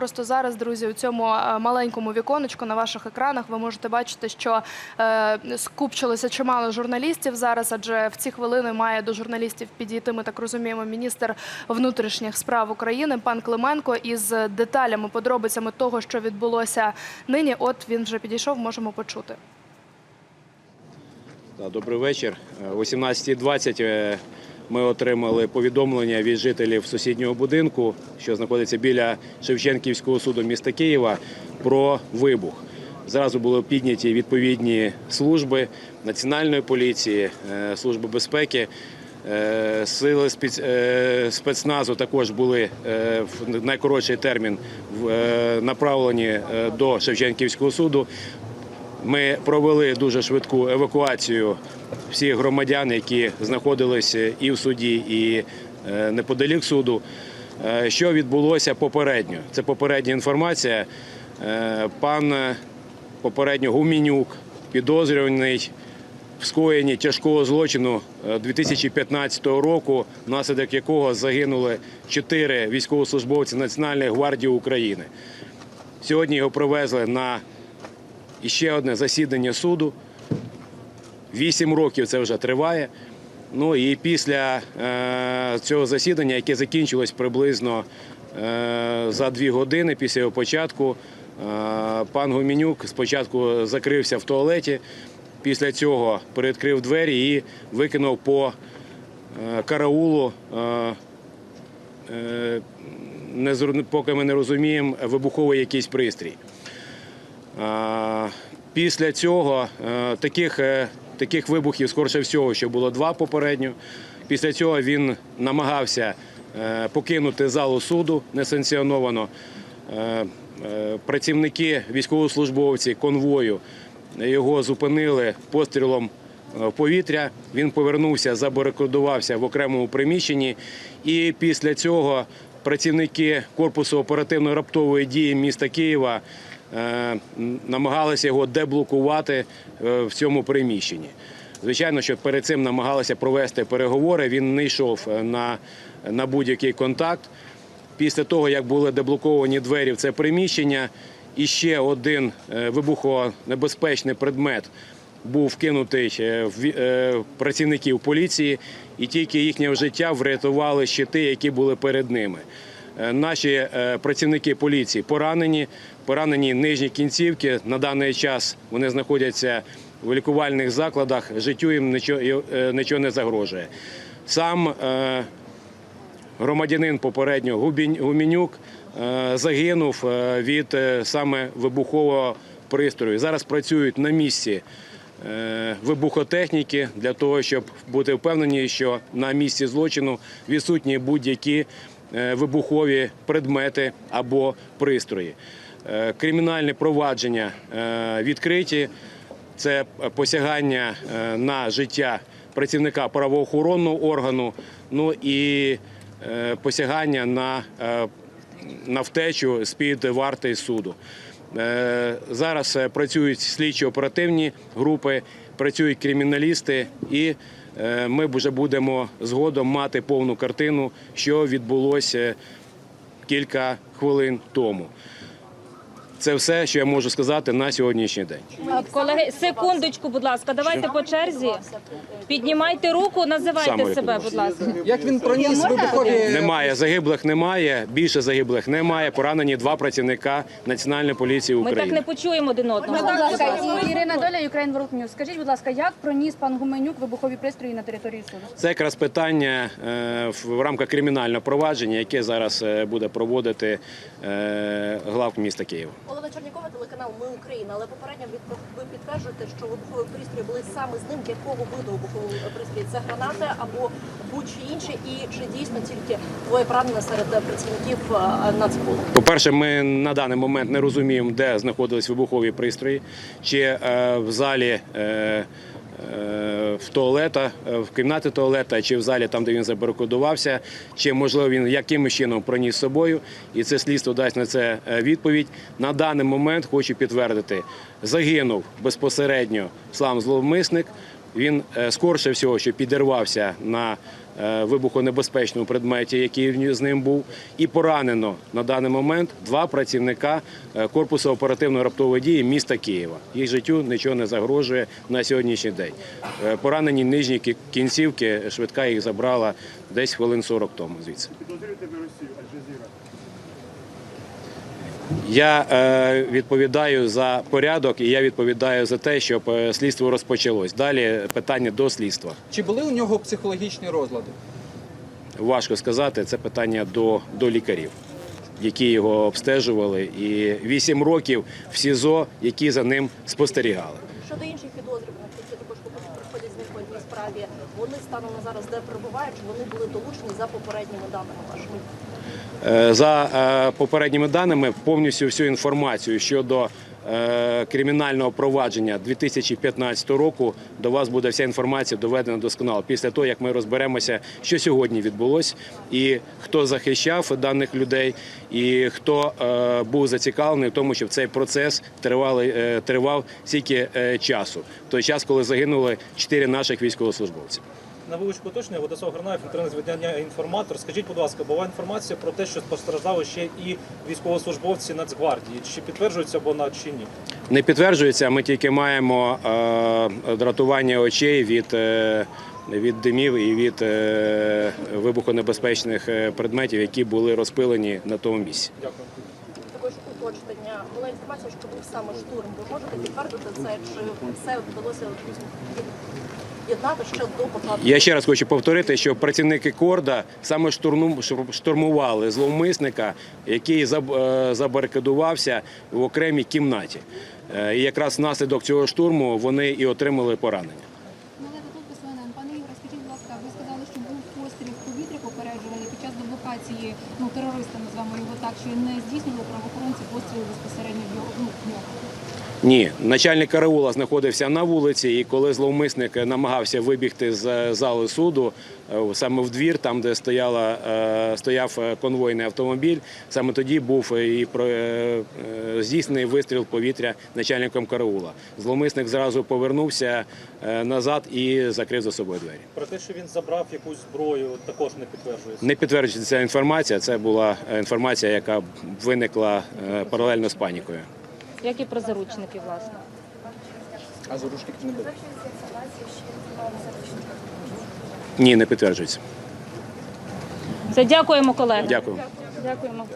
Просто зараз, друзі, у цьому е, маленькому віконечку на ваших екранах ви можете бачити, що е, скупчилося чимало журналістів зараз, адже в ці хвилини має до журналістів підійти, ми так розуміємо, міністр внутрішніх справ України пан Клименко із деталями, подробицями того, що відбулося нині. От він вже підійшов, можемо почути. Добрий вечір. Е, О 18.20 е, ми отримали повідомлення від жителів сусіднього будинку, що знаходиться біля Шевченківського суду міста Києва, про вибух. Зразу були підняті відповідні служби Національної поліції, е, Служби безпеки. Е, Сили е, спецназу також були в найкоротший термін направлені до Шевченківського суду. Ми провели дуже швидку евакуацію всіх громадян, які знаходилися і в суді, і е, неподалік суду. Е, Що відбулося попередньо? Це попередня інформація. Е, Пан попередньо Гумінюк, підозрюваний в скоєнні тяжкого злочину е, 2015 року, внаслідок якого загинули чотири військовослужбовці Національної гвардії України. Сьогодні його привезли на і ще одне засідання суду. Вісім років це вже триває. Ну і після е, цього засідання, яке закінчилось приблизно е, за дві години після його початку, е, пан Гуменюк спочатку закрився в туалеті, після цього передкрив двері і викинув по е, караулу. Е, е, поки ми не розуміємо, вибуховий якийсь пристрій. А, Після цього е, таких, е, таких вибухів, скорше всього, що було два попередньо. Після цього він намагався е, покинути залу суду несанкціоновано. Е, е, Працівники, військовослужбовці конвою його зупинили пострілом е, в повітря. Він повернувся, забарикадувався в окремому приміщенні. І після цього працівники корпусу оперативно-раптової дії міста Києва е, намагалися його деблокувати е, в цьому приміщенні. Звичайно, що перед цим намагалися провести переговори. Він не йшов е, на, на будь-який контакт. Після того, як були деблоковані двері в це приміщення, і ще один е, вибухонебезпечний предмет був вкинутий е, е, в працівників поліції, і тільки їхнє життя врятували щити, які були перед ними. Е, Наші е, працівники поліції поранені, поранені нижні кінцівки. На даний час вони знаходяться в лікувальних закладах. Життю їм нічого, е, нічого не загрожує. Сам громадянин попередньо е, загинув від саме вибухового пристрою. Зараз працюють на місці вибухотехніки для того, щоб бути впевнені, що на місці злочину відсутні будь-які вибухові предмети або пристрої. Е, Кримінальне провадження е, відкриті. Це посягання е, на життя працівника правоохоронного органу, ну і е, посягання на, е, на втечу з-під варти суду. Е, Зараз е, працюють слідчо-оперативні групи, працюють криміналісти, і е, ми вже будемо згодом мати повну картину, що відбулося кілька хвилин тому. Це все, що я можу сказати на сьогоднішній день. Колеги, секундочку, будь ласка, давайте по черзі. Піднімайте руку, називайте себе, будь ласка. Як він проніс вибухові Немає загиблих, немає. Більше загиблих немає. Поранені два працівника Національної поліції Ми так не почуємо один одного. Будь ласка, Ірина Доля, Ukraine World News. Скажіть, будь ласка, як проніс пан Гуменюк вибухові пристрої на території суду? Це якраз питання е, в рамках кримінального провадження, яке зараз е, буде проводити е, главк міста Києва. Олена Чернікова, телеканал Ми Україна. Але попередньо ви підтверджуєте, що вибухові пристрої були саме з ним. Якого виду вибухового пристрій? Це гранати або будь-що інше? І чи дійсно тільки двоє поранені серед працівників е, Нацполу? По-перше, ми на даний момент не розуміємо, де знаходились вибухові пристрої, чи е, в залі. Е, в туалета, е, в кімнаті туалета, чи в залі, там, де він забаркодувався, чи можливо він якимось чином проніс з собою, і це слідство дасть на це е, відповідь. На даний момент хочу підтвердити, загинув безпосередньо сам зловмисник. Він е, скорше всього, що підірвався на е, вибухонебезпечному предметі, який з ним був, і поранено на даний момент два працівника е, корпусу оперативної раптової дії міста Києва. Їх життю нічого не загрожує на сьогоднішній день. Поранені нижні кі- кінцівки, швидка їх забрала десь хвилин 40 тому звідси. Я е, відповідаю за порядок і я відповідаю за те, щоб е, слідство розпочалось. Далі питання до слідства. Чи були у нього психологічні розлади? Важко сказати, це питання до, до лікарів, які його обстежували, і 8 років в СІЗО, які за ним спостерігали. Щодо інших підозрюваних, які також проходять з них по одній справі, вони станом на зараз де перебувають, вони були долучені за попередніми даними вашими? Е, За е, попередніми даними, повністю всю інформацію щодо кримінального провадження 2015 року. До вас буде вся інформація доведена досконало. Після того, як ми розберемося, що сьогодні відбулось, і хто захищав даних людей, і хто е, був зацікавлений в тому, щоб цей процес е, тривав стільки е, часу, в той час, коли загинули чотири наших військовослужбовців. На вуличку уточнення Владислав Гранаєв, інтернет зведення інформатор. Скажіть, будь ласка, була інформація про те, що постраждали ще і військовослужбовці Нацгвардії. Чи підтверджується вона чи ні? Не підтверджується. Ми тільки маємо е, дратування очей від, е, від димів і від е, вибухонебезпечних е, предметів, які були розпилені на тому місці. Дякую. Також уточнення. Була інформація, що був саме штурм. Ви можете підтвердити це, чи все вдалося єднати ще до початку? Я ще раз хочу повторити, що працівники Корда саме штурму- штурмували зловмисника, який е, забарикадувався в окремій кімнаті. Е, І якраз внаслідок цього штурму вони і отримали поранення. Налева тут СНН. Скажіть, будь ласка, ви сказали, що був постріл в повітря попереджуваний під час деблокації, ну терориста назвемо його так, що не здійснювали правоохоронці постріл безпосередньо в його ну, в нього. Ні, начальник караула знаходився на вулиці, і коли зловмисник намагався вибігти з зали суду, е, саме в двір, там де стояла, е, стояв е, конвойний автомобіль, саме тоді був і е, е, здійснений вистріл повітря начальником караула. Зловмисник зразу повернувся е, назад і закрив за собою двері. Про те, що він забрав якусь зброю, також не підтверджується. Не підтверджується ця інформація. Це була е, інформація, яка виникла е, паралельно з панікою. Як і про заручників, власне. А заручників не було. Ні, не підтверджується. Все, дякуємо, колеги. Дякую. Дякуємо.